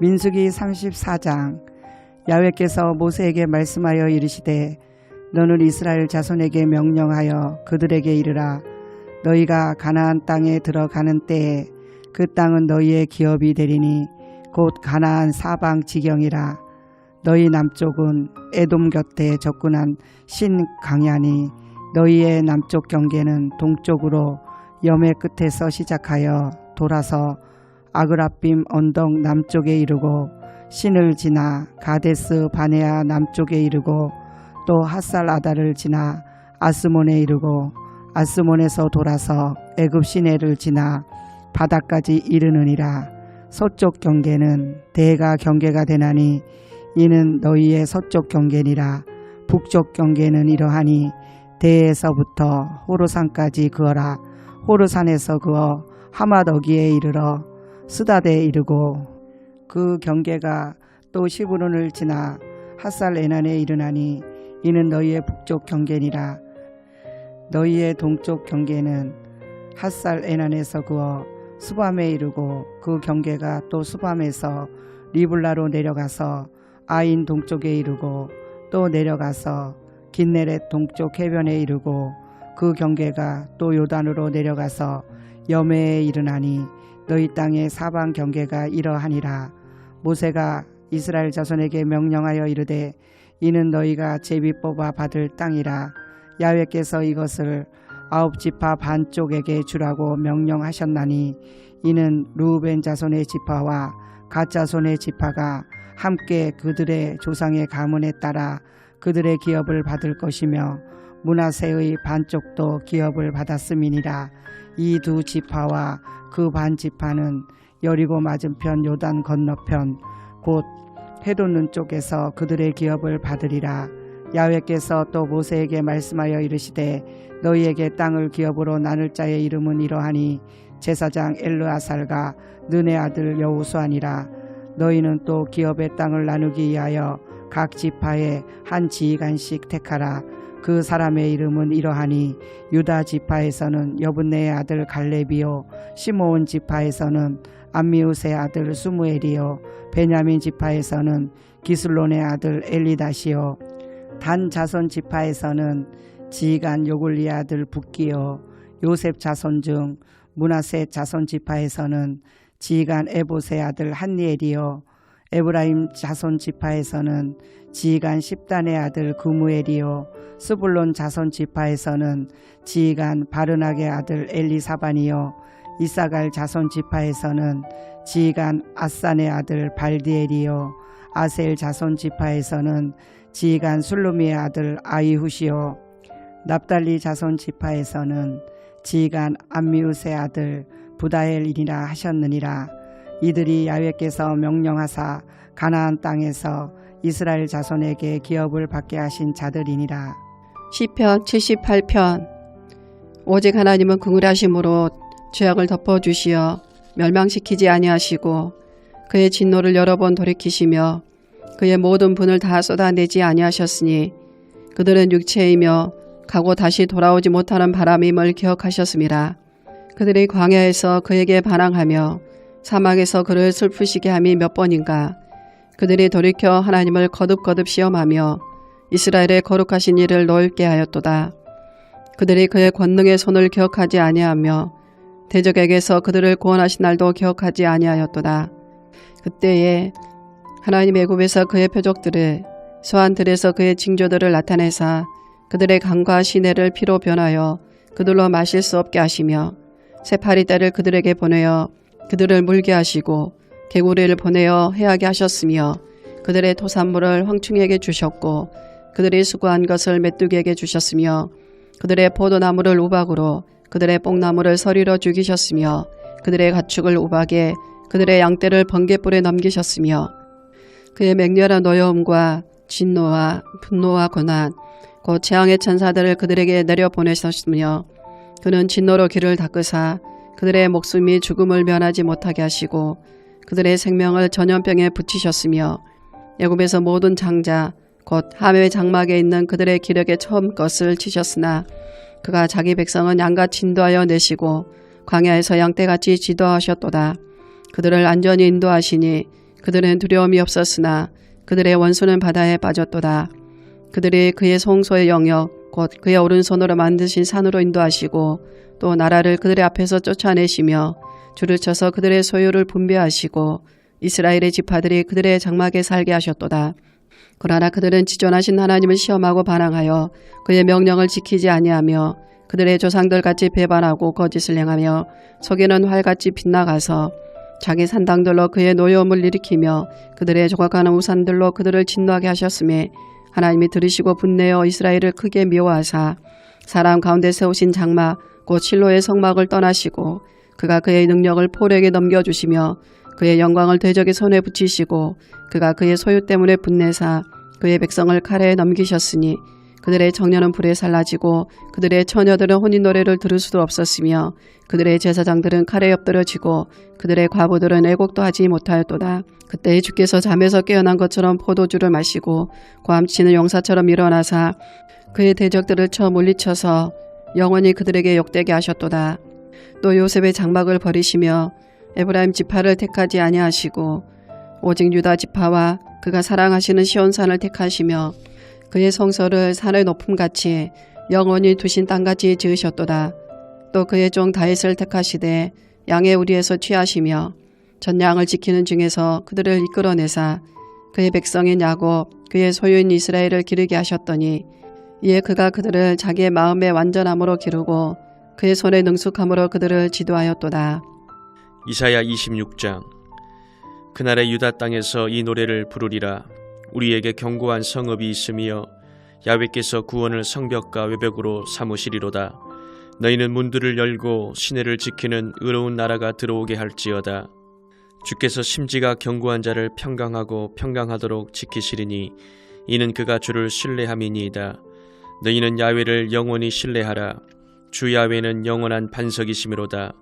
민수기 34장 야훼께서 모세에게 말씀하여 이르시되 너는 이스라엘 자손에게 명령하여 그들에게 이르라. 너희가 가나안 땅에 들어가는 때에 그 땅은 너희의 기업이 되리니 곧 가나안 사방 지경이라. 너희 남쪽은 에돔 곁에 접근한 신 강야니 너희의 남쪽 경계는 동쪽으로 염해 끝에서 시작하여 돌아서 아그라빔 언덕 남쪽에 이르고 신을 지나 가데스 바네아 남쪽에 이르고 또 핫살 아다를 지나 아스몬에 이르고 아스몬에서 돌아서 애굽 시내를 지나 바다까지 이르느니라. 서쪽 경계는 대가 경계가 되나니 이는 너희의 서쪽 경계니라. 북쪽 경계는 이러하니 대에서부터 호르산까지 그어라. 호르산에서 그어 하마더기에 이르러 스다대에 이르고 그 경계가 또 시브론을 지나 핫살 에난에 이르나니 이는 너희의 북쪽 경계니라. 너희의 동쪽 경계는 핫살 에난에서 그어 수밤에 이르고 그 경계가 또 수밤에서 리블라로 내려가서 아인 동쪽에 이르고 또 내려가서 긴네렛 동쪽 해변에 이르고 그 경계가 또 요단으로 내려가서 여매에 이르나니 너희 땅의 사방 경계가 이러하니라. 모세가 이스라엘 자손에게 명령하여 이르되 이는 너희가 제비 뽑아 받을 땅이라. 야훼께서 이것을 아홉 지파 반쪽에게 주라고 명령하셨나니 이는 루벤 자손의 지파와 갓 자손의 지파가 함께 그들의 조상의 가문에 따라 그들의 기업을 받을 것이며 문하세의 반쪽도 기업을 받았음이니라. 이 두 지파와 그 반 지파는 여리고 맞은편 요단 건너편 곧 해돋는 쪽에서 그들의 기업을 받으리라. 야훼께서 또 모세에게 말씀하여 이르시되 너희에게 땅을 기업으로 나눌 자의 이름은 이러하니 제사장 엘르아살과 느네 아들 여우수아니라. 너희는 또 기업의 땅을 나누기 위하여 각 지파에 한 지휘관씩 택하라 그 사람의 이름은 이러하니 유다 지파에서는 여분네의 아들 갈렙이요 시므온 지파에서는 암미우스의 아들 수무엘이요 베냐민 지파에서는 기슬론의 아들 엘리다시요 단 자손 지파에서는 지휘관 요굴리 아들 북기요 요셉 자손 중 문하세 자손 지파에서는 지휘관 에봇의 아들 한니엘이요 에브라임 자손 지파에서는 지휘관 십단의 아들 그무엘이요 스불론 자손 지파에서는 지휘관 바르낙의 아들 엘리사반이요 이사갈 자손 지파에서는 지휘관 아산의 아들 발디엘이요 아셀 자손 지파에서는 지휘관 술루미의 아들 아이후시요 납달리 자손 지파에서는 지휘관 암미우스의 아들 부다엘이니라 하셨느니라 이들이 야훼께서 명령하사 가나안 땅에서 이스라엘 자손에게 기업을 받게 하신 자들이니라 시편 78편 오직 하나님은 긍휼하심으로 죄악을 덮어 주시어 멸망시키지 아니하시고 그의 진노를 여러 번 돌이키시며 그의 모든 분을 다 쏟아내지 아니하셨으니 그들은 육체이며 가고 다시 돌아오지 못하는 바람임을 기억하셨습니다. 그들이 광야에서 그에게 반항하며 사막에서 그를 슬프시게 함이 몇 번인가 그들이 돌이켜 하나님을 거듭거듭 시험하며 이스라엘의 거룩하신 일을 넓게 하였도다. 그들이 그의 권능의 손을 기억하지 아니하며 대적에게서 그들을 구원하신 날도 기억하지 아니하였도다. 그때에 하나님 애굽에서 그의 표적들을 소환들에서 그의 징조들을 나타내사 그들의 강과 시내를 피로 변하여 그들로 마실 수 없게 하시며 새파리 떼를 그들에게 보내어 그들을 물게 하시고 개구리를 보내어 해하게 하셨으며 그들의 토산물을 황충에게 주셨고 그들이 수고한 것을 메뚜기에게 주셨으며 그들의 포도나무를 우박으로 그들의 뽕나무를 서리로 죽이셨으며 그들의 가축을 우박에 그들의 양떼를 번개불에 넘기셨으며 그의 맹렬한 노여움과 진노와 분노와 고난 곧 재앙의 천사들을 그들에게 내려 보내셨으며 그는 진노로 길을 닦으사 그들의 목숨이 죽음을 면하지 못하게 하시고 그들의 생명을 전염병에 붙이셨으며 애굽에서 모든 장자 곧 함의 장막에 있는 그들의 기력에 처음 것을 치셨으나 그가 자기 백성은 양같이 인도하여 내시고 광야에서 양떼같이 지도하셨도다. 그들을 안전히 인도하시니 그들은 두려움이 없었으나 그들의 원수는 바다에 빠졌도다. 그들이 그의 송소의 영역 곧 그의 오른손으로 만드신 산으로 인도하시고 또 나라를 그들의 앞에서 쫓아내시며 줄을 쳐서 그들의 소유를 분배하시고 이스라엘의 지파들이 그들의 장막에 살게 하셨도다. 그러나 그들은 지존하신 하나님을 시험하고 반항하여 그의 명령을 지키지 아니하며 그들의 조상들 같이 배반하고 거짓을 행하며 속에는 활같이 빗나가서 자기 산당들로 그의 노여움을 일으키며 그들의 조각하는 우산들로 그들을 진노하게 하셨음에 하나님이 들으시고 분내어 이스라엘을 크게 미워하사 사람 가운데 세우신 장막 곧 실로의 성막을 떠나시고 그가 그의 능력을 포력에 넘겨주시며 그의 영광을 대적의 손에 붙이시고 그가 그의 소유 때문에 분내사 그의 백성을 칼에 넘기셨으니 그들의 청년은 불에 살라지고 그들의 처녀들은 혼인 노래를 들을 수도 없었으며 그들의 제사장들은 칼에 엎드려지고 그들의 과부들은 애곡도 하지 못하였도다. 그때 주께서 잠에서 깨어난 것처럼 포도주를 마시고 고함치는 용사처럼 일어나사 그의 대적들을 쳐 물리쳐서 영원히 그들에게 욕되게 하셨도다. 또 요셉의 장막을 버리시며 에브라임 지파를 택하지 아니하시고 오직 유다 지파와 그가 사랑하시는 시온산을 택하시며 그의 성소를 산의 높음같이 영원히 두신 땅같이 지으셨도다. 또 그의 종 다윗을 택하시되 양의 우리에서 취하시며 전양을 지키는 중에서 그들을 이끌어내사 그의 백성인 야곱 그의 소유인 이스라엘을 기르게 하셨더니 이에 그가 그들을 자기의 마음의 완전함으로 기르고 그의 손의 능숙함으로 그들을 지도하였도다. 이사야 26장 그날의 유다 땅에서 이 노래를 부르리라 우리에게 견고한 성읍이 있으며 야외께서 구원을 성벽과 외벽으로 삼으시리로다. 너희는 문들을 열고 시내를 지키는 의로운 나라가 들어오게 할지어다. 주께서 심지가 견고한 자를 평강하고 평강하도록 지키시리니 이는 그가 주를 신뢰함이니이다. 너희는 야외를 영원히 신뢰하라. 주 야외는 영원한 반석이시미로다.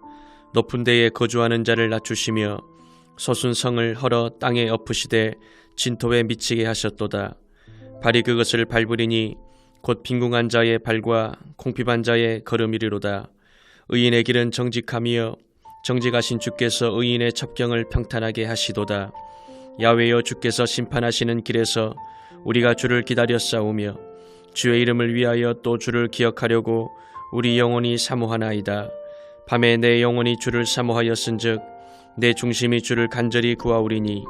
높은 데에 거주하는 자를 낮추시며 솟은 성을 헐어 땅에 엎으시되 진토에 미치게 하셨도다. 발이 그것을 밟으리니 곧 빈궁한 자의 발과 공핍한 자의 걸음이리로다. 의인의 길은 정직하며 정직하신 주께서 의인의 첩경을 평탄하게 하시도다. 야외여 주께서 심판하시는 길에서 우리가 주를 기다려 싸우며 주의 이름을 위하여 또 주를 기억하려고 우리 영혼이 사모하나이다. 밤에 내 영혼이 주를 사모하였은즉 내 중심이 주를 간절히 구하오리니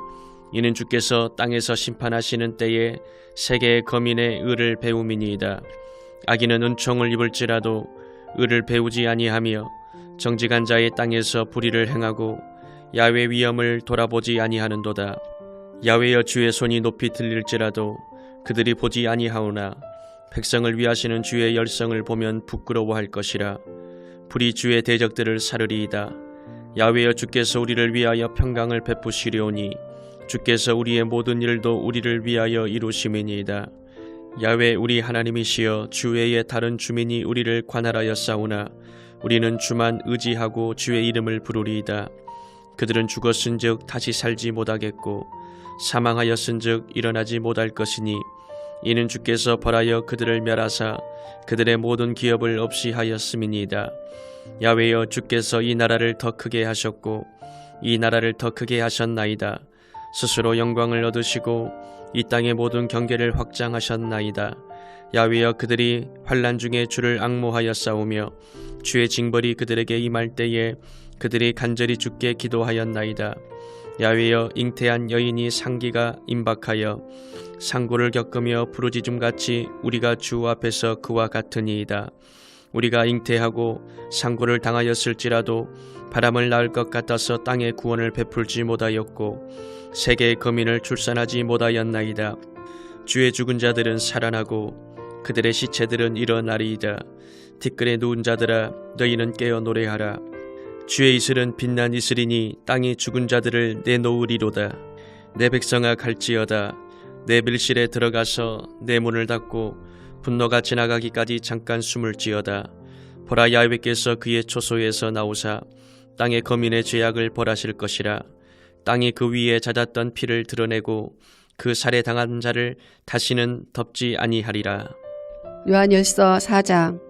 이는 주께서 땅에서 심판하시는 때에 세계의 거민의 의를 배움이니이다. 악인은 은총을 입을지라도 의를 배우지 아니하며 정직한 자의 땅에서 불의를 행하고 야외 위험을 돌아보지 아니하는도다. 야외여 주의 손이 높이 들릴지라도 그들이 보지 아니하오나 백성을 위하시는 주의 열성을 보면 부끄러워할 것이라. 불이 주의 대적들을 사르리이다. 야외여 주께서 우리를 위하여 평강을 베푸시려오니 주께서 우리의 모든 일도 우리를 위하여 이루심이니이다. 야외 우리 하나님이시여 주 외에 다른 주민이 우리를 관할하여 싸우나 우리는 주만 의지하고 주의 이름을 부르리이다. 그들은 죽었은즉 다시 살지 못하겠고 사망하였은즉 일어나지 못할 것이니 이는 주께서 벌하여 그들을 멸하사 그들의 모든 기업을 없이 하였음이니이다. 야외여 주께서 이 나라를 더 크게 하셨고 이 나라를 더 크게 하셨나이다. 스스로 영광을 얻으시고 이 땅의 모든 경계를 확장하셨나이다. 야외여 그들이 환란 중에 주를 악모하여 싸우며 주의 징벌이 그들에게 임할 때에 그들이 간절히 주께 기도하였나이다. 야외여 잉태한 여인이 상기가 임박하여 상고를 겪으며 부르짖음 같이 우리가 주 앞에서 그와 같으니이다. 우리가 잉태하고 상고를 당하였을지라도 바람을 낳을 것 같아서 땅에 구원을 베풀지 못하였고 세계의 거민을 출산하지 못하였나이다. 주의 죽은 자들은 살아나고 그들의 시체들은 일어나리이다. 티끌에 누운 자들아 너희는 깨어 노래하라. 주의 이슬은 빛난 이슬이니 땅이 죽은 자들을 내놓으리로다. 내 백성아 갈지어다. 내 밀실에 들어가서 내 문을 닫고 분노가 지나가기까지 잠깐 숨을 지어다. 보라 야훼께서 그의 초소에서 나오사 땅의 거민의 죄악을 벌하실 것이라. 땅이 그 위에 잦았던 피를 드러내고 그 살해 당한 자를 다시는 덮지 아니하리라. 요한일서 4장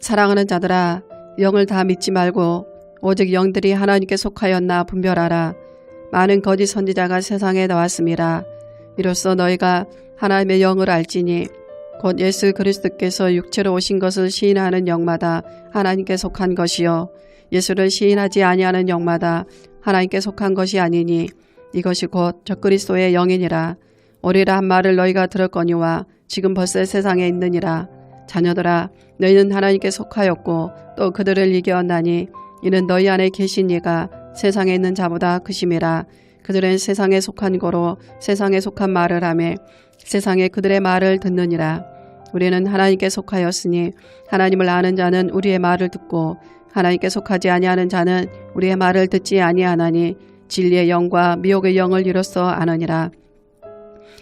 사랑하는 자들아 영을 다 믿지 말고 오직 영들이 하나님께 속하였나 분별하라. 많은 거짓 선지자가 세상에 나왔습니다. 이로써 너희가 하나님의 영을 알지니 곧 예수 그리스도께서 육체로 오신 것을 시인하는 영마다 하나님께 속한 것이요. 예수를 시인하지 아니하는 영마다 하나님께 속한 것이 아니니 이것이 곧 적그리스도의 영이니라. 오리라 한 말을 너희가 들었거니와 지금 벌써 세상에 있느니라. 자녀들아 너희는 하나님께 속하였고 또 그들을 이겨었나니 이는 너희 안에 계신 이가 세상에 있는 자보다 크심이라 그들은 세상에 속한 거로 세상에 속한 말을 하며 세상에 그들의 말을 듣느니라. 우리는 하나님께 속하였으니 하나님을 아는 자는 우리의 말을 듣고 하나님께 속하지 아니하는 자는 우리의 말을 듣지 아니하나니 진리의 영과 미혹의 영을 이로써 아느니라.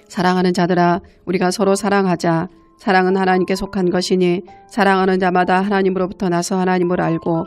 사랑하는 자들아 우리가 서로 사랑하자. 사랑은 하나님께 속한 것이니 사랑하는 자마다 하나님으로부터 나서 하나님을 알고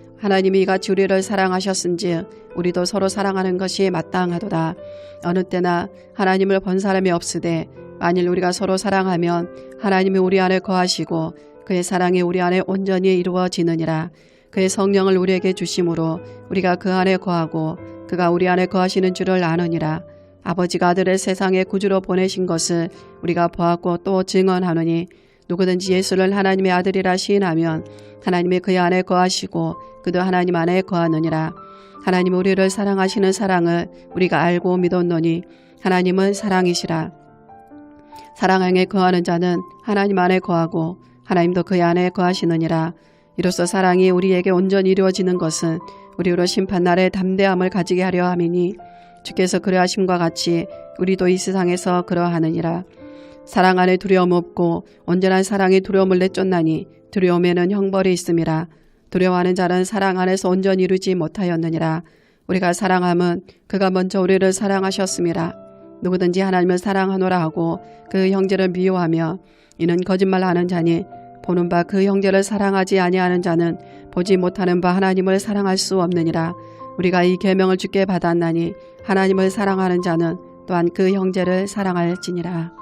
하나님이 이같이 우리를 사랑하셨은지 우리도 서로 사랑하는 것이 마땅하도다. 어느 때나 하나님을 본 사람이 없으되 만일 우리가 서로 사랑하면 하나님이 우리 안에 거하시고 그의 사랑이 우리 안에 온전히 이루어지느니라. 그의 성령을 우리에게 주심으로 우리가 그 안에 거하고 그가 우리 안에 거하시는 줄을 아느니라. 아버지가 아들을 세상에 구주로 보내신 것을 우리가 보았고 또 증언하노니 누구든지 예수를 하나님의 아들이라 시인하면 하나님이 그의 안에 거하시고 그도 하나님 안에 거하느니라. 하나님 우리를 사랑하시는 사랑을 우리가 알고 믿었노니 하나님은 사랑이시라. 사랑 안에 거하는 자는 하나님 안에 거하고 하나님도 그 안에 거하시느니라. 이로써 사랑이 우리에게 온전히 이루어지는 것은 우리로 심판날에 담대함을 가지게 하려 함이니 주께서 그러하심과 같이 우리도 이 세상에서 그러하느니라 사랑 안에 두려움 없고 온전한 사랑이 두려움을 내쫓나니 두려움에는 형벌이 있음이라 두려워하는 자는 사랑 안에서 온전히 이루지 못하였느니라. 우리가 사랑함은 그가 먼저 우리를 사랑하셨음이라. 누구든지 하나님을 사랑하노라 하고 그 형제를 미워하며 이는 거짓말하는 자니 보는 바 그 형제를 사랑하지 아니하는 자는 보지 못하는 바 하나님을 사랑할 수 없느니라. 우리가 이 계명을 주께 받았나니 하나님을 사랑하는 자는 또한 그 형제를 사랑할지니라